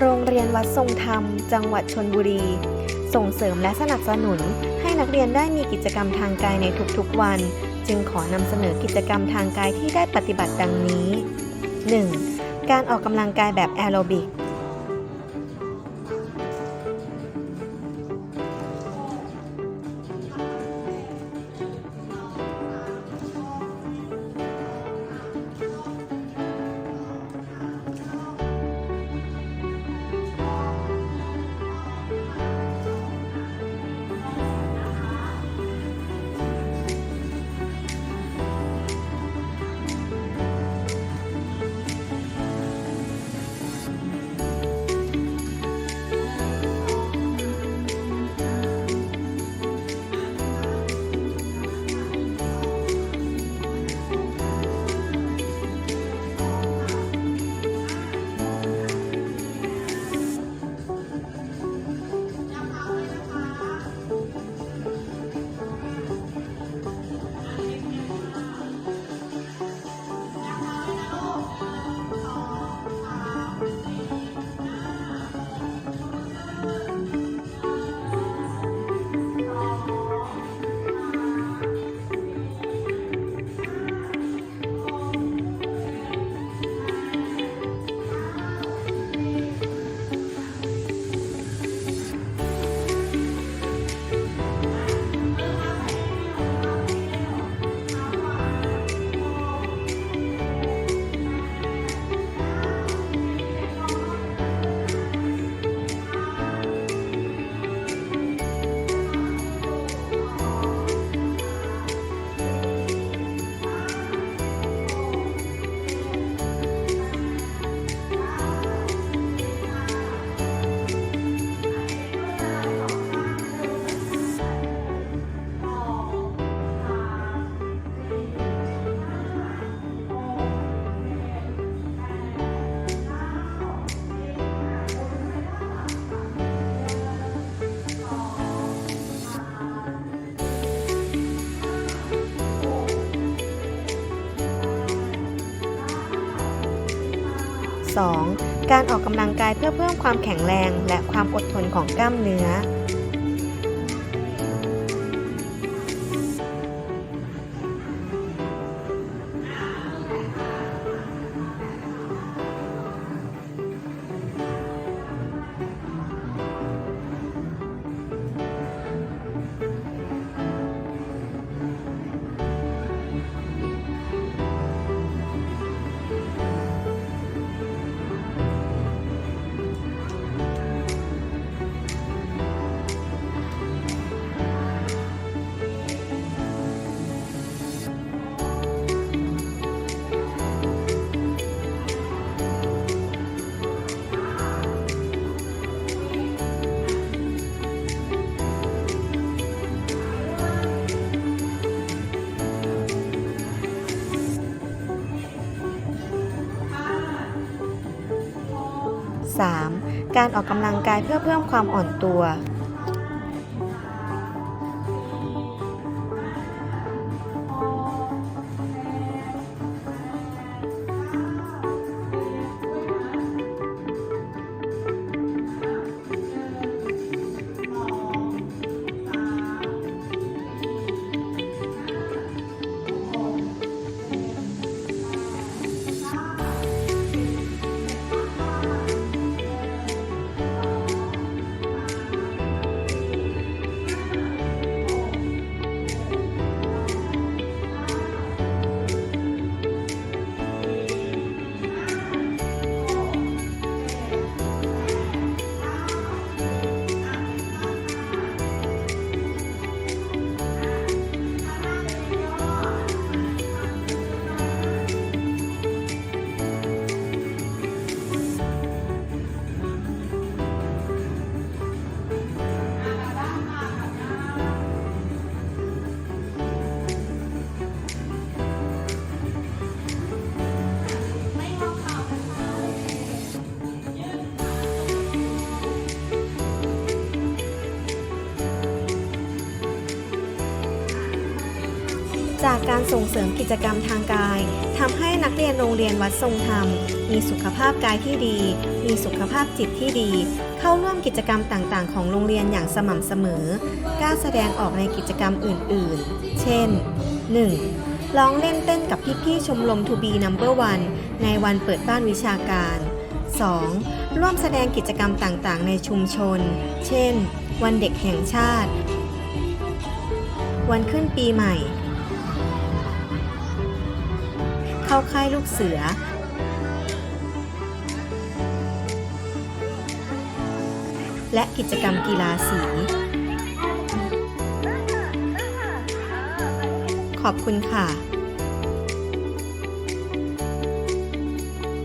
โรงเรียนวัดทรงธรรม จังหวัดชนบุรี ส่งเสริมและสนับสนุน ให้นักเรียนได้มีกิจกรรมทางกายในทุกๆวัน จึงขอนำเสนอกิจกรรมทางกายที่ได้ปฏิบัติดังนี้ 1. การออกกำลังกายแบบแอโรบิก 2. การออกกำลังกายเพื่อเพิ่มความแข็งแรงและความอดทนของกล้ามเนื้อ 3. การออกกำลังกายเพื่อเพิ่มความอ่อนตัว จากการส่งเสริมกิจกรรมทางกายทำให้นักเรียนโรงเรียนวัดทรงธรรม มีสุขภาพกายที่ดี มีสุขภาพจิตที่ดี เข้าร่วมกิจกรรมต่างๆ ของโรงเรียนอย่างสม่ำเสมอกล้าแสดงออกในกิจกรรมอื่นๆ เช่น 1. ร้องเล่นเต้นกับพี่ๆชมรม To Be Number One ในวันเปิดบ้านวิชาการ 2. ร่วมแสดงกิจกรรมต่างๆ ในชุมชน เช่น วันเด็กแห่งชาติ วันขึ้นปีใหม่ เข้าค่ายลูกเสือ และกิจกรรมกีฬาสี ขอบคุณค่ะ